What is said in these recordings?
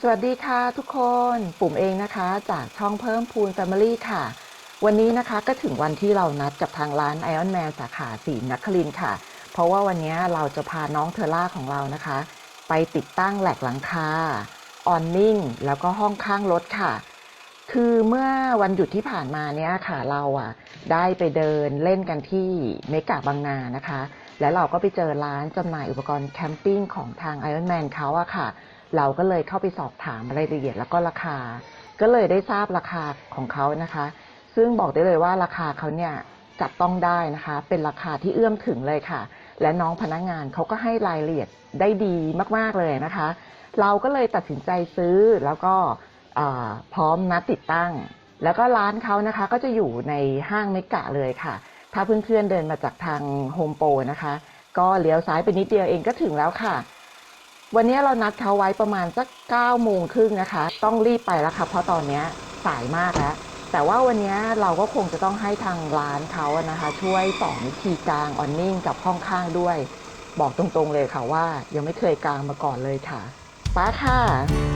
สวัสดีค่ะทุกคนปุ่มเองนะคะ จากช่องเพิ่มพูน Family ค่ะ วันนี้นะคะก็ถึงวันที่เรานัดกับทางร้าน Iron Man สาขาสีนครินค่ะ เพราะว่าวันนี้เราจะพาน้องเทอร่าของเรานะคะ ไปติดตั้งแหลกหลังคาออนนิ่งแล้วก็ห้องข้างรถค่ะ คือเมื่อวันหยุดที่ผ่านมาเนี้ยค่ะเราอะได้ไปเดินเล่นกันที่เมกะบางนานะคะ แล้วเราก็ไปเจอร้านจำหน่ายอุปกรณ์แคมปิ้งของทาง Iron Man เขาอะค่ะ เราก็เลยเข้าไปสอบถามรายละเอียดแล้วก็ราคา ก็เลยได้ทราบราคาของเขานะคะ ซึ่งบอกได้เลยว่าราคาเขาเนี่ยจับต้องได้นะคะ เป็นราคาที่เอื้อมถึงเลยค่ะ และน้องพนักงานเขาก็ให้รายละเอียดได้ดีมากๆเลยนะคะ เราก็เลยตัดสินใจซื้อแล้วก็พร้อมนัดติดตั้ง แล้วก็ร้านเขานะคะก็จะอยู่ในห้างเมกะเลยค่ะ ถ้าเพื่อนๆเดินมาจากทางโฮมโปรนะคะ ก็เลี้ยวซ้ายไปนิดเดียวเองก็ถึงแล้วค่ะ วันนี้เรานัดเขาไว้ประมาณสัก9โมงครึ่งนะคะ ต้องรีบไปแล้วค่ะเพราะตอนนี้สายมากแล้ว แต่ว่าวันนี้เราก็คงจะต้องให้ทางร้านเขาอะนะคะ ช่วยสอนวิธีกลางออนนิ่งกับห้องข้างด้วย บอกตรงๆเลยค่ะว่า ยังไม่เคยกลางมาก่อนเลยค่ะป้าค่ะ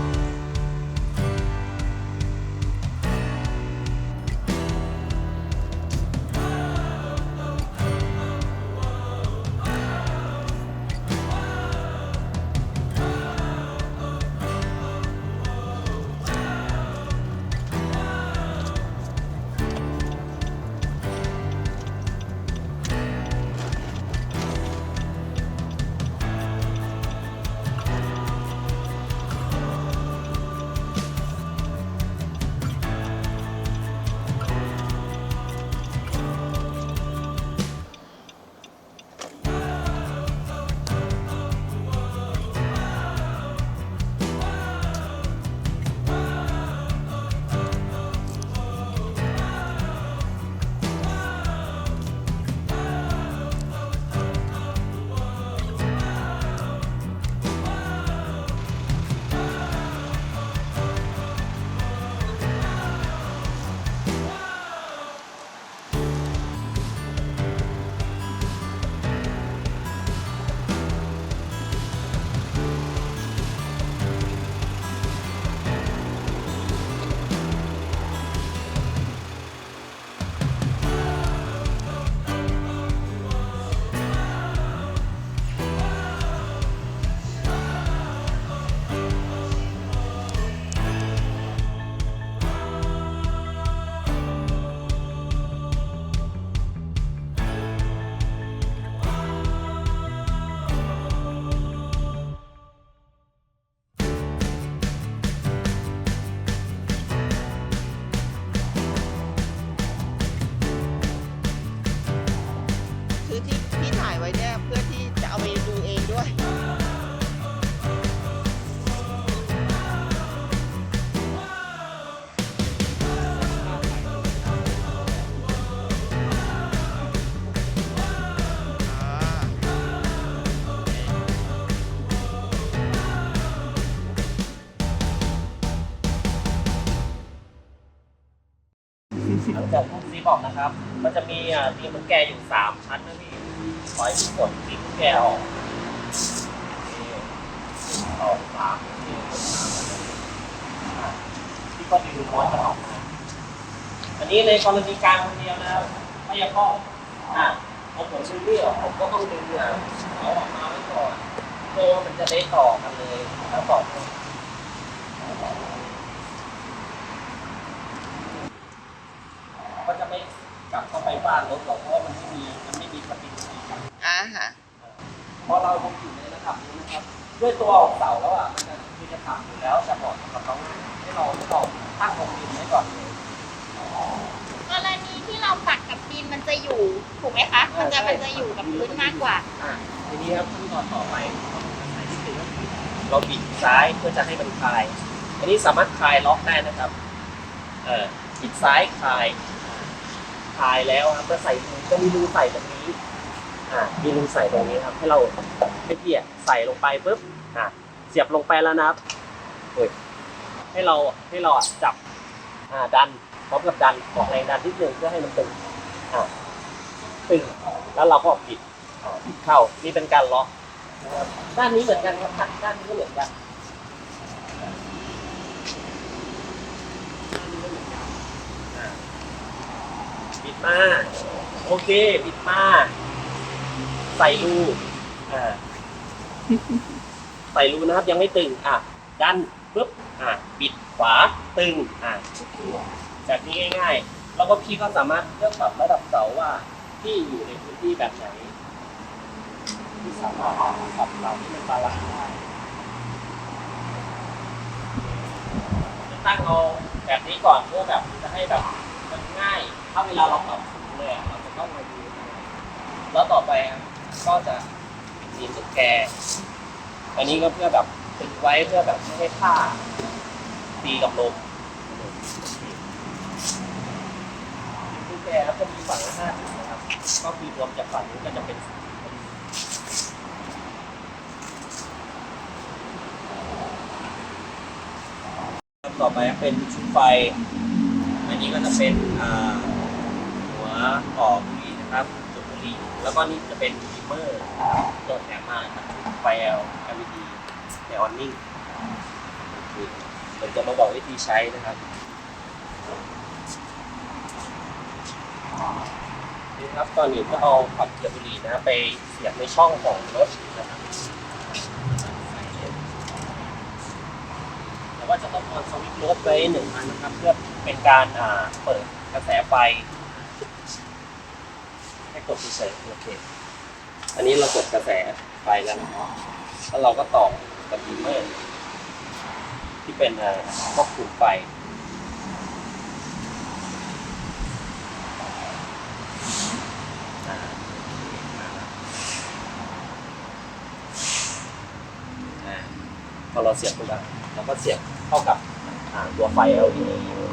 ไว้เนี่ยเพื่อที่จะเอาไปดูเองด้วยหลังจากทุบซีบอกนะครับ มันจะมีอ่าตีมันแกอยู่สามชั้นนะพี่ ขอให้กดตีมันแกออกนี่ออกสากดสามอะพี่ก็ดึงม้วนมันออกมาอันนี้ในกรณีกางคนเดียวนะครับไม่อยากก็อะผมผมซื้อพี่ผมก็ต้องดึงอะเอาออกมาไว้ก่อนเพื่อว่ามันจะได้ต่อกันเลยแล้วต่อกันก็จะไม่กลับเข้าไปบ้านรถหรอกเพราะมันไม่มีมันไม่มีปฏิกิริ ยาอ่าฮะเพราะเราคงอยู่ในระดับนี้นะครับ ด้วยตัวของเสาแล้วอะมันจะมีจะถามอยู่แล้วจะบอกกับน้องให้เราให้เราตั้งตรงดินไว้ก่อนเลยกรณีที่เราปักกับดินมันจะอยู่ถูกไหมคะ มันจะมันจะอยู่กับพื้นมากกว่า อะทีนี้ครับขั้นตอนต่อไปเราบิดซ้ายเพื่อจะให้มันคลาย อันนี้สามารถคลายล็อกได้นะครับเออบิดซ้ายคลายคลายแล้วครับเมื่อใส่รูจะมีรูใส่ตรงนี้ มีรูใส่ตรงนี้ครับ ให้เราให้พี่อ่ใส่ลงไปปุ๊บอ่าเสียบลงไปแล้วนะครับเฮ้ยให้เราให้เราจับอ่าดันพร้อมกับดันออกแรงดันนิดนึงเพื่อให้มันตึงอ่าตึงแล้วเราก็ปิดเข้านี่เป็นการล็อกด้านนี้เหมือนกันครับด้านนี้ก็เหมือนกันปิดมาโอเคปิดมา ใส่รูอ่าใส่รูนะครับยังไม่ตึง อะ ดันปุ๊บ อะ บิดขวาตึง อะแบบนี้ง่ายๆ แล้วก็พี่ก็สามารถเลือกปรับระดับเสาว่าพี่อยู่ในพื้นที่แบบไหน ที่สามารถปรับเสาที่มันบาลานซ์ได้จะตั้งเอาแบบนี้ก่อนเพื่อแบบจะให้แบบมันง่าย ถ้าเวลาเราปรับสูงเลยเราจะต้องมาดูแล้วต่อไป ก็จะมีตุ๊กแกอันนี้ก็เพื่อแบบติดไว้เพื่อแบบไม่ให้ผ้าตีกับลมตุ๊กแกครับจะมีฝั่งละห้าจุดนะครับก็คือรวมจากฝั่งนี้ก็จะเป็นต่อไปเป็นชุดไฟ อันนี้ก็จะเป็นหัวต่อบนี่นะครับจุดบุหรี่แล้วก็นี่จะเป็น เมอร์ตัวแถมมาครับไฟ L LED ในออนนิ่งเดี๋ยวจะมาบอกวิธีใช้นะครับนี่ครับก่อนอื่นก็เอาผักเกียบุรีนะไปเสียบในช่องของรถนะครับแต่ว่าจะต้องออนสวิตช์รถไว้หนึ่งอันนะครับ เพื่อเป็นการอ่าเปิดกระแสไฟให้กดเฉยๆโอเค อันนี้เรากดกระแสไฟแล้วนะครับแล้วเราก็ต่อกับดิมเมอร์ที่เป็นควบคุมไฟอ่าอ่าพอเราเสียบปุ๊บเราก็เสียบเข้ากับตัวไฟ LED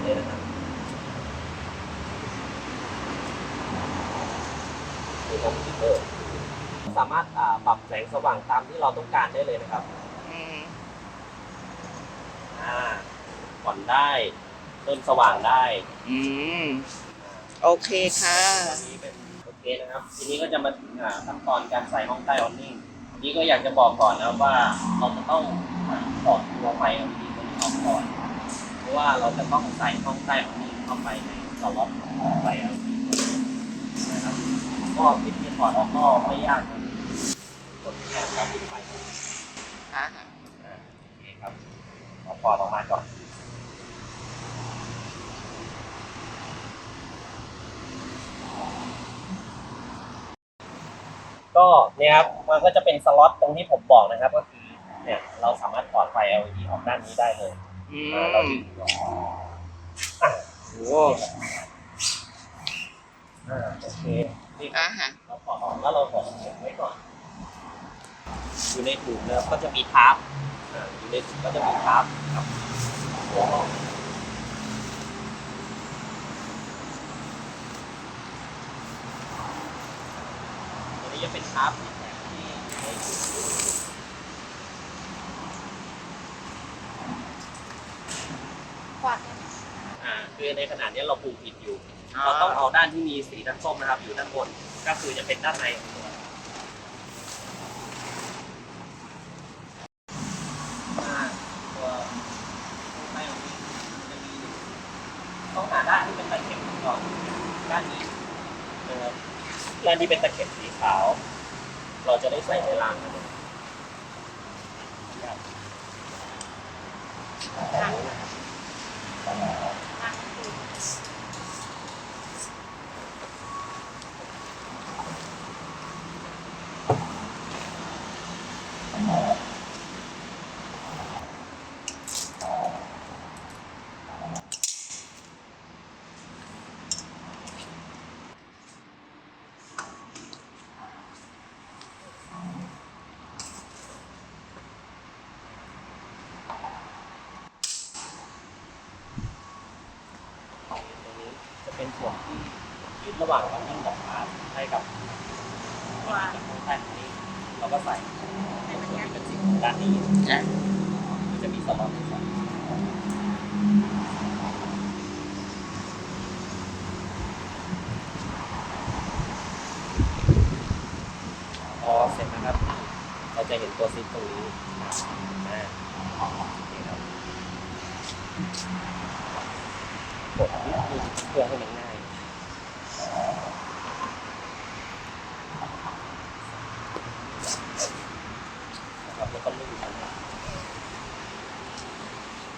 เลยนะครับนี่ของดิเมอร์ สามารถอ่าปรับแสงสว่างตามที่เราต้องการได้เลยนะครับอืมอ่าผ่อนได้ เพิ่มสว่างได้อืมโอเคค่ะอันนี้เป็นโอเคนะครับ ทีนี้ก็จะมาถึงอ่าขั้นตอนการใส่ห้องใต้ออนนิ่งทีนี้ก็อยากจะบอกก่อนนะครับว่าเราจะต้องอ่าถอดตัวไฟ LED ตัวนี้ออกก่อน เพราะว่าเราจะต้องใส่ห้องใต้ออนนิ่งเข้าไปในสล็อตของไฟ LED ตัวนี้นะครับก็วิธีถอดออกก็ไม่ยากครับกดแขน ครับปิดไฟอ่าอ่าโอเคครับเอาถอดออกมาก่อนก็เนี่ยครับมันก็จะเป็นสล็อตตรงที่ผมบอกนะครับ ก็คือเนี่ยเราสามารถถอดไฟ LED ออกด้านนี้ได้เลยอือ่าเรามดึงออกอะโอ้อ่าโอเคนี่อ่าฮะเราถอดออกแล้วเราถอดเก็บไว้ก่อน อยู่ในถุงเนี่ยก็จะมีทาร์ปอ่าอยู่ในถุงก็จะมีทาร์ปครับหัวออกตัวนี้จะเป็นทาร์ปที่แถมที่อยู่ในถุงกวาดได้ไหมอ่าคือในขณะนี้เราปลูกผิดอยู่ เราต้องเอาด้านที่มีสีน้ำส้มนะครับ อยู่ด้านบน ก็คือจะเป็นด้านในของตัวอ่าตัวไม่ของนี้จะมีต้องหาด้านที่เป็นตะเข็บก่อนด้านนี้นะครับ ด้านที่เป็นตะเข็บสีขาว เราจะได้ใส่ในรางนะครับ ทางคือ ตรงนี้จะเป็นส่วนที่ยืด ระหว่างกับยิ่งกับขาให้กับกวาดกับข้าใต้ตรงนี้เราก็ใส่ให้มันส่วนี้เป็นสิ่งด้านนี้จะมันจะมีสล็อตให้ใส่พอเสร็จนะครับ เราจะเห็นตัวซิปตรงนี้อ่านี่ครับกดนิดนึงเพื่อให้มันง่าย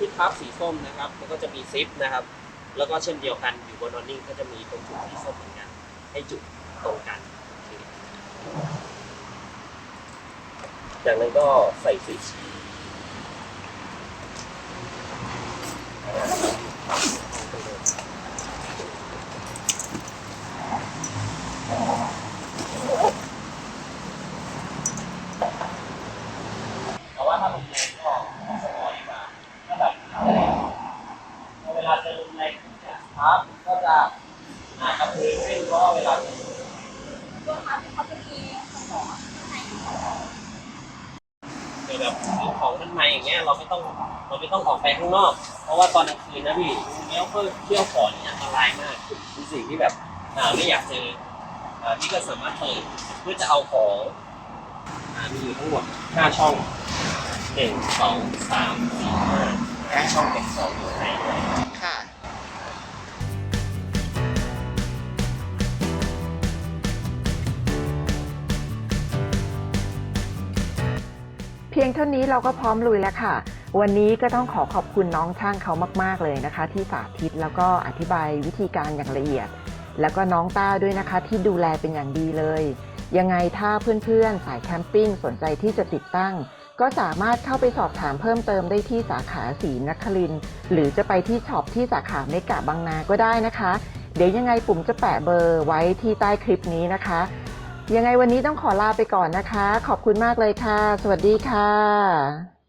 ที่พับสีส้มนะครับมันก็จะมีซิปนะครับ แล้วก็เช่นเดียวกันอยู่บนนอนนิ่งก็จะมีตรงจุดสีส้มเหมือนกัน ให้จุดตรงกัน จากนั้นก็ใส่สีวิตช์แต่ว่าถ้าลมแรงก็ต้องสปอยดีกว่าถ้าแบบเวลาจะลมแรงเนี่ย ครับ ก็จะอากระพือขึ้นเพราะว่าเวลาตัวเขาเขาจะมีสมองข้างในเกิดแบบของมันใหม่อย่างเงี้ยเราไม่ต้องเราไม่ต้องออกไปข้างนอก เพราะว่าตอนกลางคืนนะพี่เนี้ยเพื่อเที่ยวขอนี่อันตรายมากเป็นสิ่งที่แบบอ่าไม่อยากเจออ่าพี่ก็สามารถเปิดเพื่อจะเอาของอ่ามีอยู่ทั้งหมดห้าช่องหนึ่งสองสามสี่ห้าห้าช่องเก็บของอยู่ใน พียงเท่านี้เราก็พร้อมลุยแล้วค่ะ วันนี้ก็ต้องขอขอบคุณน้องช่างเขามาก ๆ เลยนะคะ ที่สาธิตแล้วก็อธิบายวิธีการอย่างละเอียด แล้วก็น้องต้าด้วยนะคะ ที่ดูแลเป็นอย่างดีเลย ยังไงถ้าเพื่อนๆ สายแคมปิ้งสนใจที่จะติดตั้ง ก็สามารถเข้าไปสอบถามเพิ่มเติมได้ที่สาขาสีนครินหรือจะไปที่ช็อปที่สาขาเมกะบางนาก็ได้นะคะ เดี๋ยวยังไงปุ่มจะแปะเบอร์ไว้ที่ใต้คลิปนี้นะคะ ยังไงวันนี้ต้องขอลาไปก่อนนะคะ ขอบคุณมากเลยค่ะ สวัสดีค่ะ